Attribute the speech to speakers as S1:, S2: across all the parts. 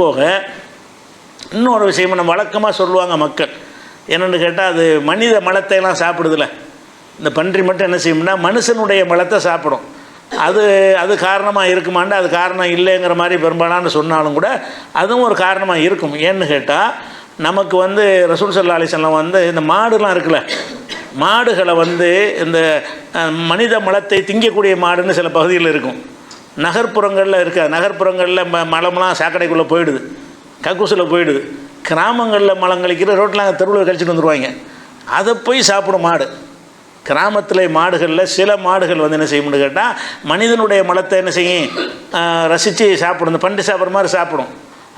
S1: போக இன்னொரு விஷயம் நம்ம வழக்கமாக சொல்லுவாங்க மக்கள். என்னென்னு கேட்டால் அது மனித மலத்தையெல்லாம் சாப்பிடுதில்ல இந்த பன்றி மட்டும் என்ன செய்யும்னா மனுஷனுடைய மலத்தை சாப்பிடும். அது அது காரணமாக இருக்குமாண்டா அது காரணம் இல்லைங்கிற மாதிரி பெரும்பாலான சொன்னாலும் கூட அதுவும் ஒரு காரணமாக இருக்கும். ஏன்னு கேட்டால் நமக்கு வந்து ரசூல் சல்லா அலிசல்லாம் வந்து இந்த மாடுலாம் இருக்குல்ல மாடுகளை வந்து இந்த மனித மலத்தை திங்கக்கூடிய மாடுன்னு சில பகுதியில் இருக்கும். நகர்ப்புறங்களில் இருக்க நகர்ப்புறங்களில் ம மலம்லாம் சாக்கடைக்குள்ளே போயிடுது. கக்கூசில் போயிடுது. கிராமங்களில் மலம் கழிக்கிற ரோட்டில் அங்கே தெருவில் கழிச்சிட்டு வந்துடுவாங்க அதை போய் சாப்பிடும் மாடு. கிராமத்தில் மாடுகளில் சில மாடுகள் வந்து என்ன செய்யும்னு கேட்டால் மனிதனுடைய மலத்தை என்ன செய்யும்? ரசித்து சாப்பிடும். இந்த பண்டு சாப்பிட்ற மாதிரி சாப்பிடும்.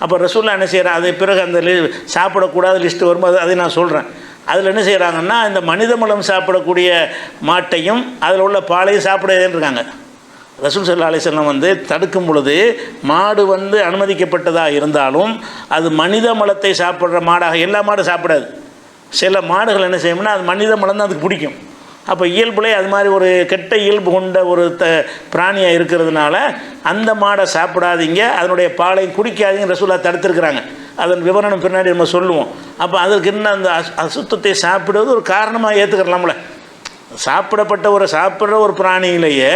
S1: அப்போ ரசூல்லா என்ன செய்கிறான் அது பிறகு அந்த லி சாப்பிடக்கூடாத லிஸ்ட்டு வரும்போது அதை நான் சொல்கிறேன் அதில் என்ன செய்கிறாங்கன்னா இந்த மனித மலம் சாப்பிடக்கூடிய மாட்டையும் அதில் உள்ள பாலையும் சாப்பிடவேன்னு இருக்காங்க. ரசூல் சல்லா அலிஸ்லாம் வந்து தடுக்கும் பொழுது மாடு வந்து அனுமதிக்கப்பட்டதாக இருந்தாலும் அது மனித மலத்தை சாப்பிட்ற மாடாக எல்லா மாடும் சாப்பிடாது. சில மாடுகள் என்ன செய்யும்னா அது மனித மலம் தான் அதுக்கு பிடிக்கும். அப்போ இயல்புலே அது மாதிரி ஒரு கெட்ட இயல்பு கொண்ட ஒரு த பிராணியாக இருக்கிறதுனால அந்த மாடை சாப்பிடாதீங்க அதனுடைய பாலை குடிக்காதீங்க ரசூலா தடுத்திருக்கிறாங்க. அதன் விவரணம் பின்னாடி நம்ம சொல்லுவோம். அப்போ அதற்கு என்ன அந்த அசுத்தத்தை சாப்பிடுவது ஒரு காரணமாக ஏற்றுக்கிறலாம்ல சாப்பிடப்பட்ட ஒரு சாப்பிட்ற ஒரு பிராணியிலேயே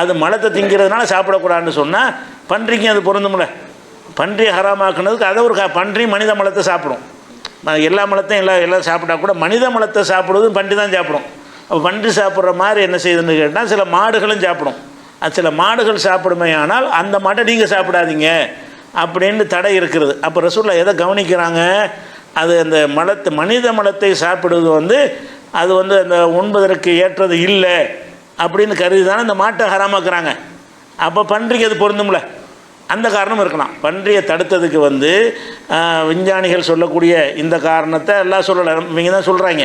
S1: அது மலத்தை திங்கிறதுனால சாப்பிடக்கூடாதுன்னு சொன்னால் பன்றிக்கும் அது பொருந்தும்ல. பன்றி ஹராமாக்குனதுக்கு அதை ஒரு பன்றி மனித மலத்தை சாப்பிடும். எல்லா மலத்தையும் எல்லாம் எல்லாம் சாப்பிட்டா கூட மனித மலத்தை சாப்பிடுவதும் பன்றி தான் சாப்பிடும். அப்போ பன்றி சாப்பிட்ற மாதிரி என்ன செய்யுதுன்னு கேட்டால் சில மாடுகளும் சாப்பிடும். அது சில மாடுகள் சாப்பிடுமே ஆனால் அந்த மாட்டை நீங்கள் சாப்பிடாதீங்க அப்படின்னு தடை இருக்கிறது. அப்போ ரசூல்லா எதை கவனிக்கிறாங்க? அது அந்த மலத்தை மனித மலத்தை சாப்பிடுவது வந்து அது வந்து அந்த உண்பதற்கு ஏற்றது இல்லை. அப்படின்னு கருதி தானே இந்த மாட்டை ஹராமாக்குறாங்க. அப்போ பன்றிக்கு அது பொருந்தும்ல? அந்த காரணம் இருக்கலாம். பன்றியை தடுத்ததுக்கு வந்து விஞ்ஞானிகள் சொல்லக்கூடிய இந்த காரணத்தை எல்லாம் சொல்லலை. இவங்க தான் சொல்கிறாங்க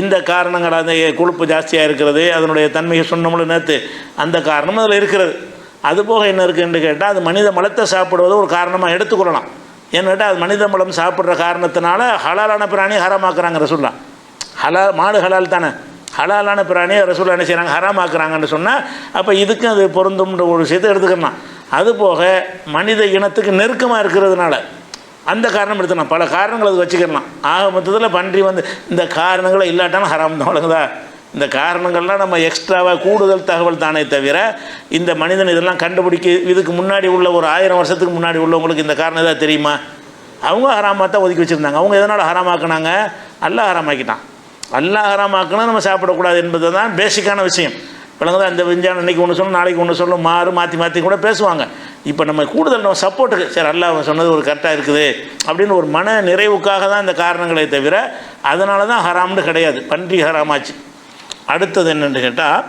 S1: இந்த காரணங்கள் அந்த கொழுப்பு ஜாஸ்தியாக இருக்கிறது அதனுடைய தன்மையை சொன்னோம்ல நேற்று அந்த காரணம் அதில் இருக்கிறது. அதுபோக என்ன இருக்குன்னு கேட்டால் அது மனித மலத்தை சாப்பிடுவதை ஒரு காரணமாக எடுத்துக்கொள்ளலாம். ஏன்னு கேட்டால் அது மனித மலம் சாப்பிட்ற காரணத்தினால ஹலாலான பிராணி ஹராமாக்குறாங்கிற சொல்லலாம் ஹலால் மாடு ஹலால் தானே. ஹலாலான பிராணியை ரசூல் என்ன செய்கிறாங்க ஹராமாக்குறாங்கன்னு சொன்னால் அப்போ இதுக்கும் அது பொருந்தும்ன்ற ஒரு விஷயத்தை எடுத்துக்கலாம். அதுபோக மனித இனத்துக்கு நெருக்கமாக இருக்கிறதுனால அந்த காரணம் எடுத்துக்கலாம். பல காரணங்கள் அது வச்சுக்கலாம். ஆக மொத்தத்தில் பன்றி வந்து இந்த காரணங்களை இல்லாட்டாலும் ஹராம் தான் வழங்குதா? இந்த காரணங்கள்லாம் நம்ம எக்ஸ்ட்ராவாக கூடுதல் தகவல் தானே தவிர இந்த மனிதன் இதெல்லாம் கண்டுபிடிக்க இதுக்கு முன்னாடி உள்ள ஒரு ஆயிரம் வருஷத்துக்கு முன்னாடி உள்ளவங்களுக்கு இந்த காரணம் ஏதாவது தெரியுமா? அவங்க ஹராமாக தான் ஒதுக்கி வச்சுருந்தாங்க. அவங்க எதனால் ஹராமாக்குனாங்க? நல்லா ஹராமாக்கிட்டான். அல்லாஹ் நம்ம சாப்பிடக்கூடாது என்பது தான் பேசிக்கான விஷயம். விளங்குதா? இந்த விஞ்ஞானம் இன்றைக்கி ஒன்று சொல்லும் நாளைக்கு ஒன்று சொல்லும் மாறு மாற்றி மாற்றி கூட பேசுவாங்க. இப்போ நம்ம கூடுதல் நம்ம சப்போர்ட்டுக்கு சரி அல்லாஹ் சொன்னது ஒரு கரெக்டாக இருக்குது அப்படின்னு ஒரு மன நிறைவுக்காக தான் இந்த காரணங்களே தவிர அதனால தான் ஹராம்னு கிடையாது. பன்றி ஹராமாச்சு. அடுத்தது என்னென்னு கேட்டால்